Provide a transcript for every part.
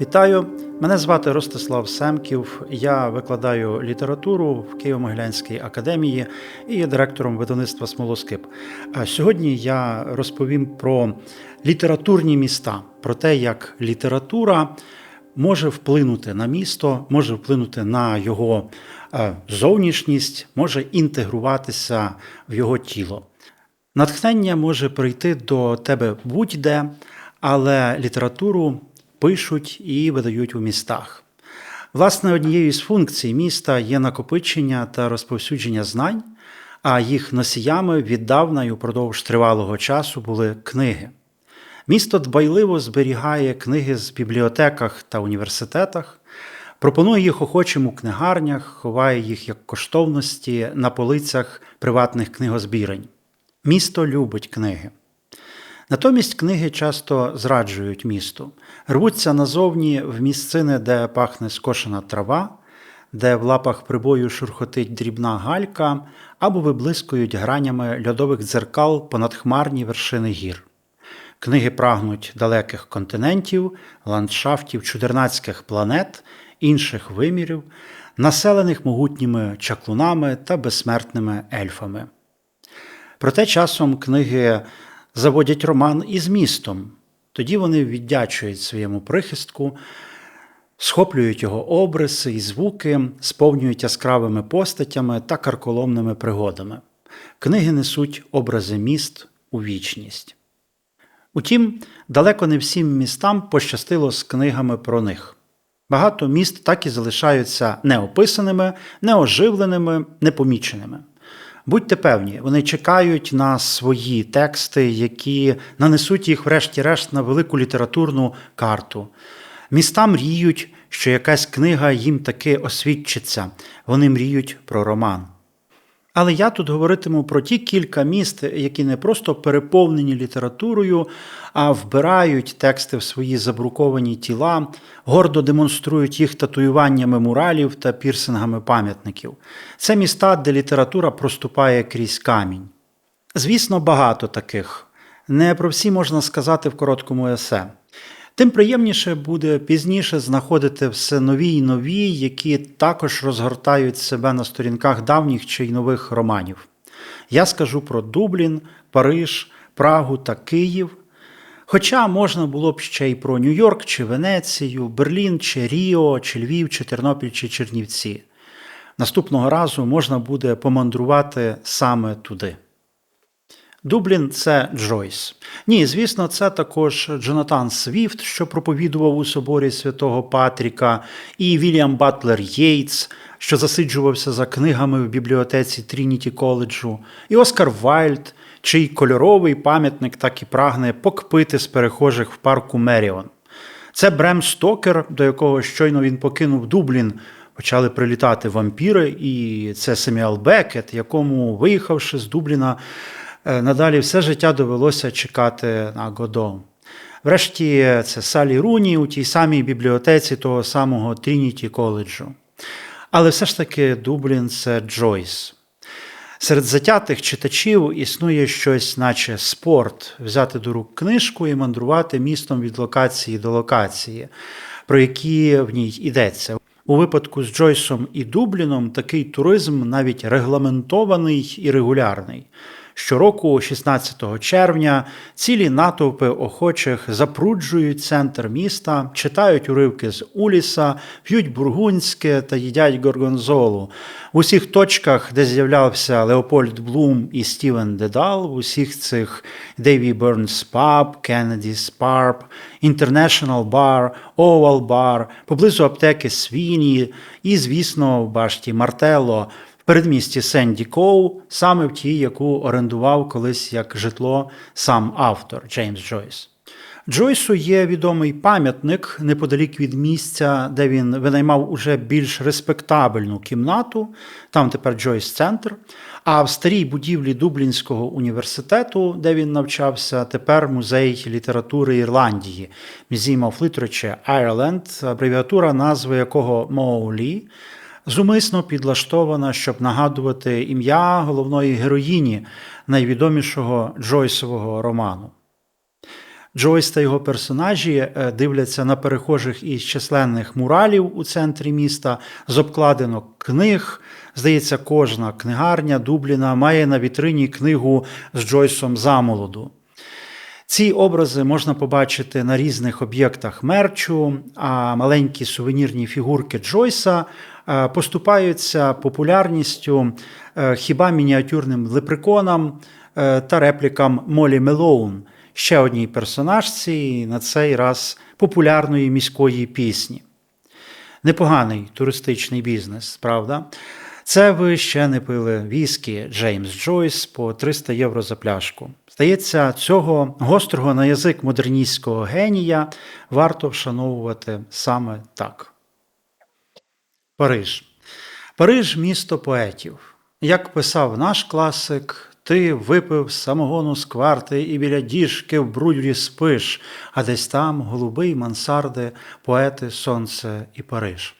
Вітаю! Мене звати Ростислав Семків. Я викладаю літературу в Києво-Могилянській академії і є директором видавництва Смолоскип. А сьогодні я розповім про літературні міста, про те, як література може вплинути на місто, може вплинути на його е, зовнішність, може інтегруватися в його тіло. Натхнення може прийти до тебе будь-де, але літературу пишуть і видають у містах. Власне, однією з функцій міста є накопичення та розповсюдження знань, а їх носіями віддавна і упродовж тривалого часу були книги. Місто дбайливо зберігає книги з бібліотеках та університетах, пропонує їх охочим у книгарнях, ховає їх як коштовності на полицях приватних книгозбірень. Місто любить книги. Натомість книги часто зраджують місту, рвуться назовні в місцини, де пахне скошена трава, де в лапах прибою шурхотить дрібна галька, або виблискують гранями льодових дзеркал понад хмарні вершини гір. Книги прагнуть далеких континентів, ландшафтів чудернацьких планет, інших вимірів, населених могутніми чаклунами та безсмертними ельфами. Проте часом книги заводять роман із містом. Тоді вони віддячують своєму прихистку, схоплюють його обриси і звуки, сповнюють яскравими постатями та карколомними пригодами. Книги несуть образи міст у вічність. Утім, далеко не всім містам пощастило з книгами про них. Багато міст так і залишаються неописаними, неоживленими, непоміченими. Будьте певні, вони чекають на свої тексти, які нанесуть їх, врешті-решт, на велику літературну карту. Міста мріють, що якась книга їм таки освідчиться. Вони мріють про роман. Але я тут говоритиму про ті кілька міст, які не просто переповнені літературою, а вбирають тексти в свої забруковані тіла, гордо демонструють їх татуюваннями муралів та пірсингами пам'ятників. Це міста, де література проступає крізь камінь. Звісно, багато таких. Не про всі можна сказати в короткому есе. Тим приємніше буде пізніше знаходити все нові й нові, які також розгортають себе на сторінках давніх чи й нових романів. Я скажу про Дублін, Париж, Прагу та Київ. Хоча можна було б ще й про Нью-Йорк чи Венецію, Берлін чи Ріо, чи Львів, чи Тернопіль, чи Чернівці. Наступного разу можна буде помандрувати саме туди. Дублін це Джойс. Ні, звісно, це також Джонатан Свіфт, що проповідував у соборі святого Патріка, і Вільям Батлер Єйтс, що засиджувався за книгами в бібліотеці Трініті коледжу, і Оскар Вайльд, чий кольоровий пам'ятник так і прагне покпити з перехожих в парку Меріон. Це Брем Стокер, до якого щойно він покинув Дублін. Почали прилітати вампіри, і це Семіал Бекет, якому, виїхавши з Дубліна, надалі все життя довелося чекати на Годо. Врешті це Салі Руні у тій самій бібліотеці того самого Трініті коледжу. Але все ж таки Дублін це Джойс. Серед затятих читачів існує щось, наче спорт, взяти до рук книжку і мандрувати містом від локації до локації, про які в ній йдеться. У випадку з Джойсом і Дубліном такий туризм навіть регламентований і регулярний. Щороку, 16 червня, цілі натовпи охочих запруджують центр міста, читають уривки з Уліса, п'ють бургунське та їдять горгонзолу. В усіх точках, де з'являвся Леопольд Блум і Стівен Дедал, в усіх цих Дейві Бернс Паб, Кеннедіс Парп, International Bar, Oval Bar, поблизу аптеки Свіні і, звісно, в башті Мартелло – передмісті Сенді Коу, саме в тій, яку орендував колись як житло сам автор Джеймс Джойс. Джойсу є відомий пам'ятник неподалік від місця, де він винаймав уже більш респектабельну кімнату, там тепер Джойс Центр. А в старій будівлі Дублінського університету, де він навчався, тепер музей літератури Ірландії, Museum of Literature Ireland, абревіатура назви якого Моулі – зумисно підлаштована, щоб нагадувати ім'я головної героїні найвідомішого Джойсового роману. Джойс та його персонажі е, дивляться на перехожих із численних муралів у центрі міста, з обкладинок книг. Здається, кожна книгарня Дубліна має на вітрині книгу з Джойсом замолоду. Ці образи можна побачити на різних об'єктах мерчу, а маленькі сувенірні фігурки Джойса поступаються популярністю е, хіба мініатюрним лепреконам е, та реплікам Молі Мелоун, ще одній персонажці, на цей раз популярної міської пісні. Непоганий туристичний бізнес, правда? Це ви ще не пили віскі Джеймс Джойс по 300 євро за пляшку. Здається, цього гострого на язик модерністського генія варто вшановувати саме так. Париж. Париж місто поетів. Як писав наш класик, ти випив самогону з кварти і біля діжки в брудві спиш, а десь там голубий мансарди, поети, сонце і Париж.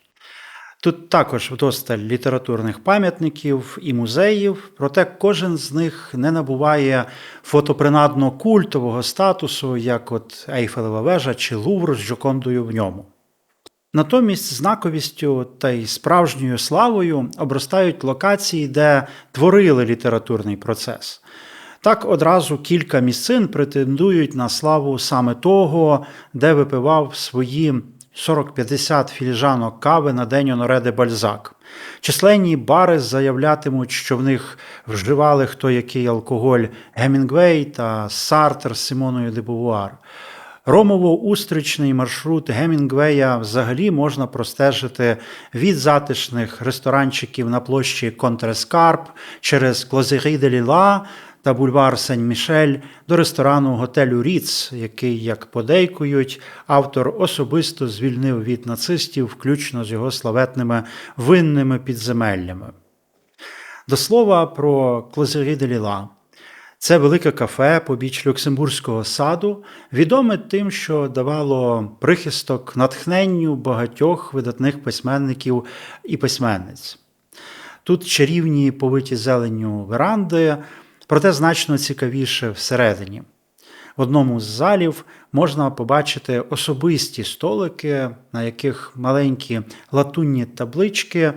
Тут також вдосталь літературних пам'ятників і музеїв, проте кожен з них не набуває фотопринадно культового статусу, як от Ейфелева вежа чи Лувр з Джокондою в ньому. Натомість знаковістю та й справжньою славою обростають локації, де творили літературний процес. Так одразу кілька місцин претендують на славу саме того, де випивав свої 40-50 філіжанок кави на день Оноре де Бальзак. Численні бари заявлятимуть, що в них вживали хто який алкоголь Гемінгвей та Сартер з Симоною де Бувуар. Ромово-устричний маршрут Гемінгвея взагалі можна простежити від затишних ресторанчиків на площі Контрескарп через Клозері де Ліла та бульвар Сен-Мішель до ресторану готелю Ріц, який, як подейкують, автор особисто звільнив від нацистів, включно з його славетними винними підземеллями. До слова про Клозері де Ліла. Це велике кафе побіч Люксембурзького саду, відоме тим, що давало прихисток натхненню багатьох видатних письменників і письменниць. Тут чарівні повиті зеленню веранди, проте значно цікавіше всередині. В одному з залів можна побачити особисті столики, на яких маленькі латунні таблички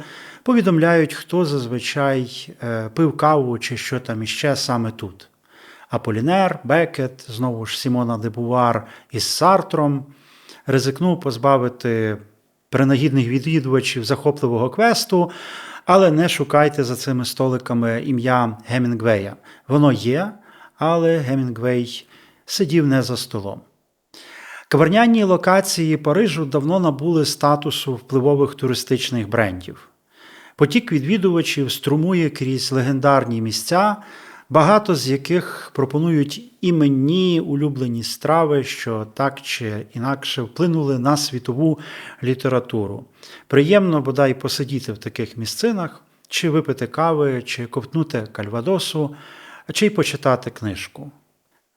повідомляють, хто зазвичай е, пив каву чи що там іще саме тут. Аполінер, Бекет, знову ж Сімона де Бувар із Сартром ризикнув позбавити принагідних відвідувачів захопливого квесту, але не шукайте за цими столиками ім'я Гемінгвея. Воно є, але Гемінгвей сидів не за столом. Каверняні локації Парижу давно набули статусу впливових туристичних брендів. Потік відвідувачів струмує крізь легендарні місця, багато з яких пропонують іменні улюблені страви, що так чи інакше вплинули на світову літературу. Приємно бодай посидіти в таких місцинах, чи випити кави, чи ковтнути кальвадосу, чи й почитати книжку.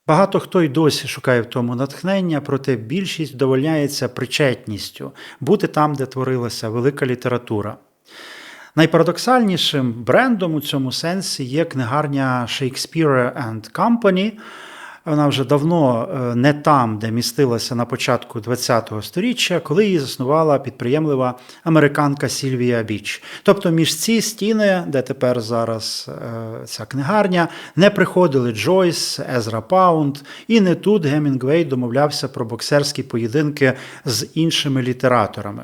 Багато хто й досі шукає в тому натхнення, проте більшість вдовольняється причетністю бути там, де творилася велика література. Найпарадоксальнішим брендом у цьому сенсі є книгарня Shakespeare and Company. Вона вже давно е, не там, де містилася на початку ХХ століття, коли її заснувала підприємлива американка Сільвія Біч. Тобто між ці стіни, де тепер зараз е, ця книгарня, не приходили Джойс, Езра Паунд, і не тут Гемінгвей домовлявся про боксерські поєдинки з іншими літераторами.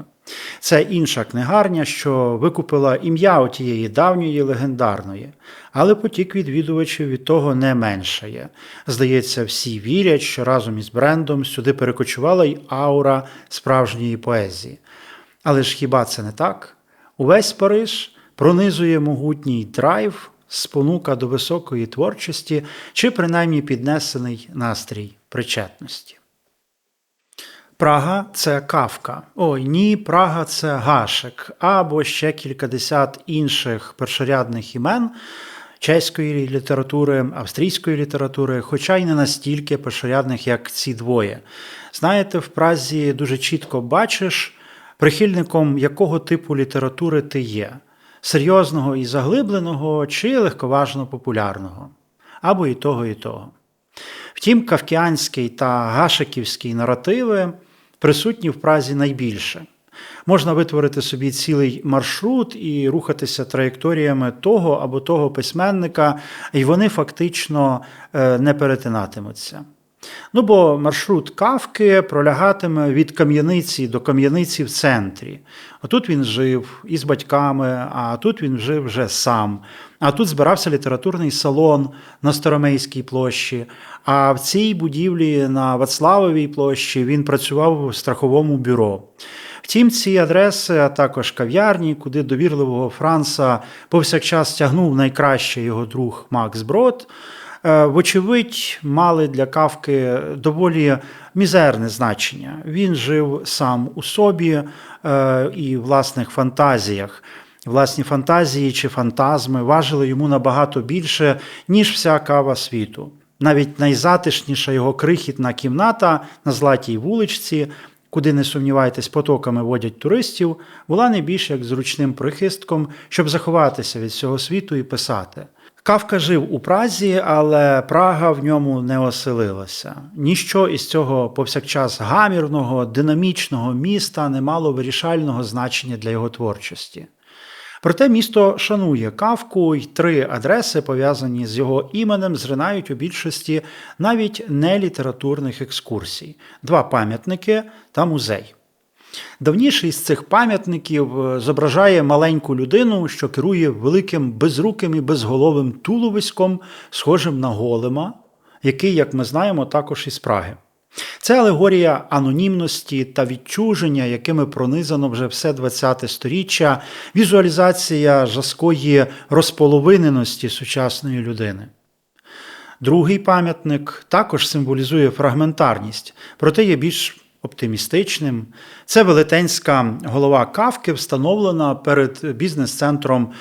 Це інша книгарня, що викупила ім'я отієї давньої легендарної, але потік відвідувачів від того не меншає. Здається, всі вірять, що разом із брендом сюди перекочувала й аура справжньої поезії. Але ж хіба це не так? Увесь Париж пронизує могутній драйв, спонука до високої творчості чи принаймні піднесений настрій причетності. Прага це кавка. Ой, ні, Прага це гашик, або ще кількадесят інших першорядних імен чеської літератури, австрійської літератури, хоча й не настільки першорядних, як ці двоє. Знаєте, в Празі дуже чітко бачиш, прихильником якого типу літератури ти є: серйозного і заглибленого чи легковажно популярного, або і того, і того. Втім, кавкіанський та гашиківський наративи присутні в Празі найбільше. Можна витворити собі цілий маршрут і рухатися траєкторіями того або того письменника, і вони фактично е, не перетинатимуться. Ну, бо маршрут кавки пролягатиме від кам'яниці до кам'яниці в центрі. Отут він жив із батьками, а тут він жив вже сам. А тут збирався літературний салон на Старомейській площі. А в цій будівлі на Вацлавовій площі він працював у страховому бюро. Втім, ці адреси, а також кав'ярні, куди довірливого Франца повсякчас тягнув найкраще його друг Макс Брод, вочевидь, мали для кавки доволі мізерне значення. Він жив сам у собі е, і власних фантазіях. Власні фантазії чи фантазми важили йому набагато більше, ніж вся кава світу. Навіть найзатишніша його крихітна кімната на златій вуличці куди не сумнівайтесь, потоками водять туристів, була не більш як зручним прихистком, щоб заховатися від всього світу і писати. Кавка жив у Празі, але Прага в ньому не оселилася. Ніщо із цього повсякчас гамірного, динамічного міста не мало вирішального значення для його творчості. Проте місто шанує кавку, й три адреси, пов'язані з його іменем, зринають у більшості навіть не літературних екскурсій: два пам'ятники та музей. Давніший з цих пам'ятників е, зображає маленьку людину, що керує великим безруким і безголовим туловиськом, схожим на голема, який, як ми знаємо, також із Праги. Це алегорія анонімності та відчуження, якими пронизано вже все ХХ століття, візуалізація жаскої розполовиненості сучасної людини. Другий пам'ятник також символізує фрагментарність, проте є більш оптимістичним. Це велетенська голова кавки, встановлена перед бізнес-центром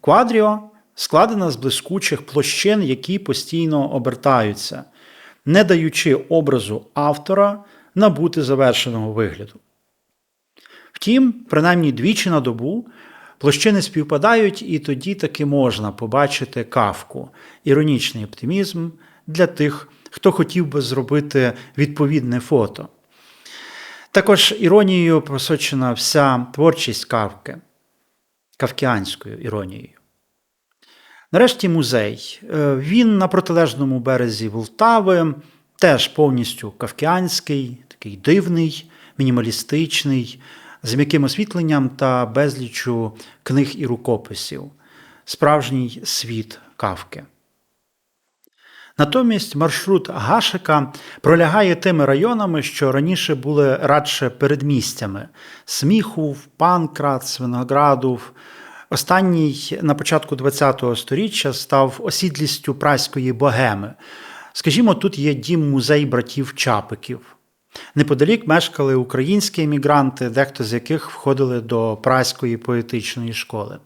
Квадріо, складена з блискучих площин, які постійно обертаються не даючи образу автора набути завершеного вигляду. Втім, принаймні двічі на добу площини співпадають, і тоді таки можна побачити кавку, іронічний оптимізм для тих, хто хотів би зробити відповідне фото. Також іронією просочена вся творчість кавки, кавкіанською іронією. Нарешті музей. Е, він на протилежному березі Волтави, теж повністю кавкіанський, такий дивний, мінімалістичний, з м'яким освітленням та безлічу книг і рукописів, справжній світ кавки. Натомість маршрут Гашика пролягає тими районами, що раніше були радше передмістями Сміхув, Панкрат, Виноградов, Останній на початку ХХ століття став осідлістю праської богеми. Скажімо, тут є дім музей братів Чапиків. Неподалік мешкали українські емігранти, дехто з яких входили до праської поетичної школи.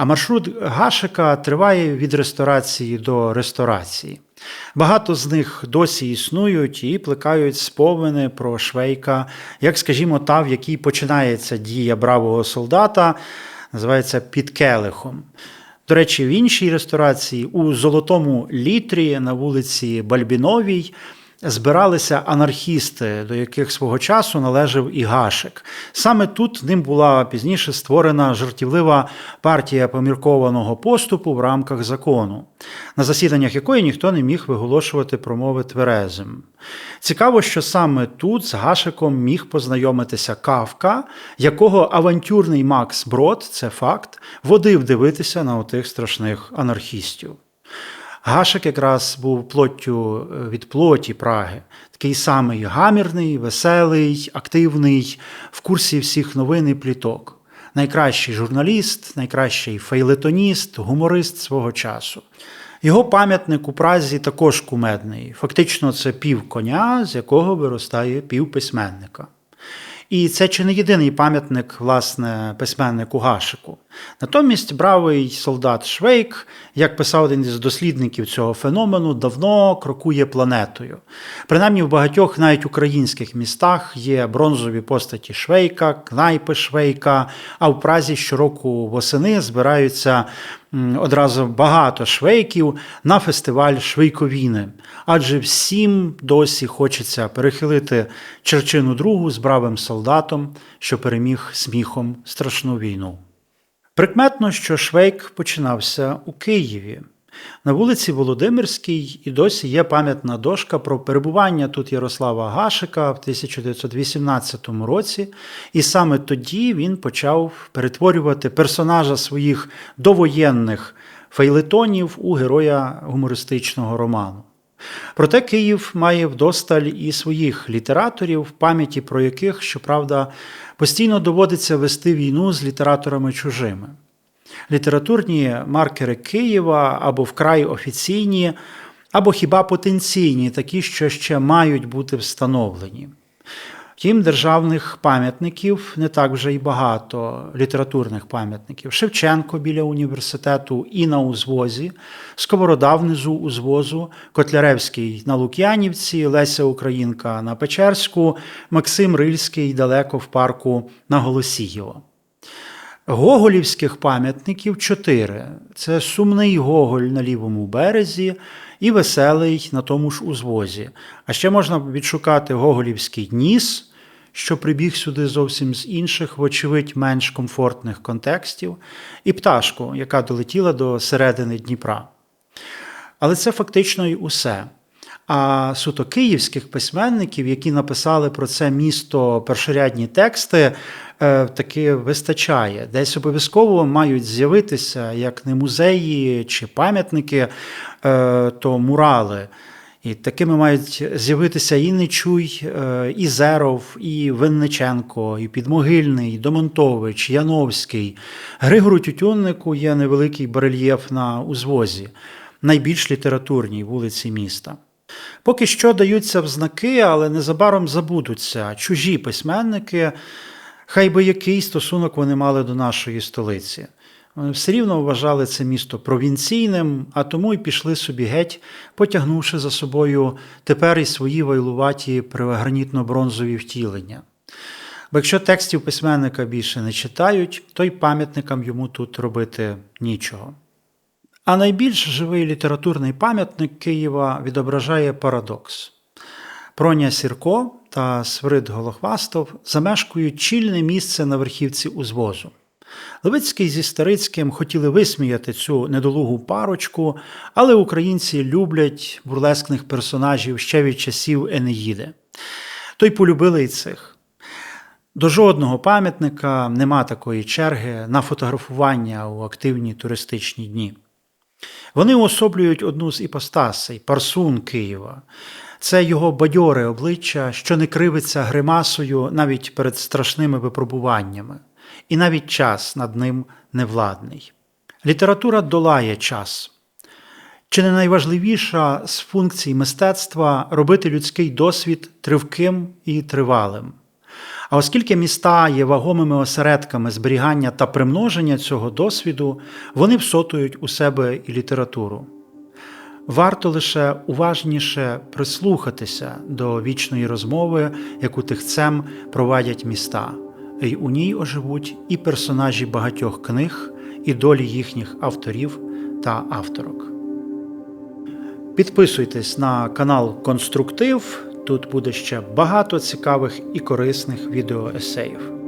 А маршрут Гашика триває від ресторації до ресторації. Багато з них досі існують і плекають спомини про Швейка, як, скажімо, та, в якій починається дія бравого солдата називається під келихом. До речі, в іншій ресторації у золотому літрі на вулиці Бальбіновій збиралися анархісти, до яких свого часу належав і Гашик. Саме тут ним була пізніше створена жартівлива партія поміркованого поступу в рамках закону, на засіданнях якої ніхто не міг виголошувати промови тверезим. Цікаво, що саме тут з Гашиком міг познайомитися Кавка, якого авантюрний Макс Брод, це факт, водив дивитися на отих страшних анархістів. Гашик якраз був плоттю е, від плоті Праги, такий самий гамірний, веселий, активний, в курсі всіх новин і пліток. Найкращий журналіст, найкращий фейлетоніст, гуморист свого часу. Його пам'ятник у Празі також кумедний. Фактично, це пів коня, з якого виростає пів письменника. І це чи не єдиний пам'ятник, власне, письменнику Гашику. Натомість бравий солдат Швейк, як писав один із дослідників цього феномену, давно крокує планетою. Принаймні в багатьох навіть українських містах є бронзові постаті Швейка, кнайпи Швейка, а в Празі щороку восени збираються одразу багато швейків на фестиваль Швейковіни, адже всім досі хочеться перехилити черчину другу з бравим солдатом, що переміг сміхом страшну війну. Прикметно, що Швейк починався у Києві. На вулиці Володимирській і досі є пам'ятна дошка про перебування тут Ярослава Гашика в 1918 році, і саме тоді він почав перетворювати персонажа своїх довоєнних фейлетонів у героя гумористичного роману. Проте Київ має вдосталь і своїх літераторів, в пам'яті про яких, щоправда, постійно доводиться вести війну з літераторами чужими. Літературні маркери Києва або вкрай офіційні, або хіба потенційні, такі, що ще мають бути встановлені. Втім, державних пам'ятників не так вже й багато літературних пам'ятників. Шевченко біля університету і на узвозі, Сковорода внизу узвозу, Котляревський на Лук'янівці, Леся Українка на Печерську, Максим Рильський далеко в парку на Голосієво. Гоголівських пам'ятників чотири: це сумний Гоголь на лівому березі і веселий на тому ж узвозі. А ще можна відшукати Гоголівський ніс, що прибіг сюди зовсім з інших, вочевидь, менш комфортних контекстів, і пташку, яка долетіла до середини Дніпра. Але це фактично й усе. А суто київських письменників, які написали про це місто першорядні тексти, е, таки вистачає. Десь обов'язково мають з'явитися як не музеї чи пам'ятники, е, то мурали. І такими мають з'явитися і Нечуй, е, і Зеров, і Винниченко, і Підмогильний, і Домонтович, Яновський. Григору Тютюннику є невеликий барельєф на узвозі, найбільш літературній вулиці міста. Поки що даються взнаки, але незабаром забудуться чужі письменники, хай би який стосунок вони мали до нашої столиці. Вони все рівно вважали це місто провінційним, а тому й пішли собі геть, потягнувши за собою тепер і свої вайлуваті гранітно-бронзові втілення. Бо якщо текстів письменника більше не читають, то й пам'ятникам йому тут робити нічого. А найбільш живий літературний пам'ятник Києва відображає парадокс. Проня Сірко та Свирид Голохвастов замешкують чільне місце на верхівці узвозу. Левицький зі Старицьким хотіли висміяти цю недолугу парочку, але українці люблять бурлескних персонажів ще від часів Енеїди. То й полюбили й цих. До жодного пам'ятника нема такої черги на фотографування у активні туристичні дні. Вони уособлюють одну з іпостасей парсун Києва. Це його бадьоре обличчя, що не кривиться гримасою навіть перед страшними випробуваннями, і навіть час над ним невладний. Література долає час. Чи не найважливіша з функцій мистецтва робити людський досвід тривким і тривалим? А оскільки міста є вагомими осередками зберігання та примноження цього досвіду, вони всотують у себе і літературу. Варто лише уважніше прислухатися до вічної розмови, яку тихцем провадять міста, і у ній оживуть і персонажі багатьох книг, і долі їхніх авторів та авторок. Підписуйтесь на канал Конструктив. Тут буде ще багато цікавих і корисних відеоесеїв.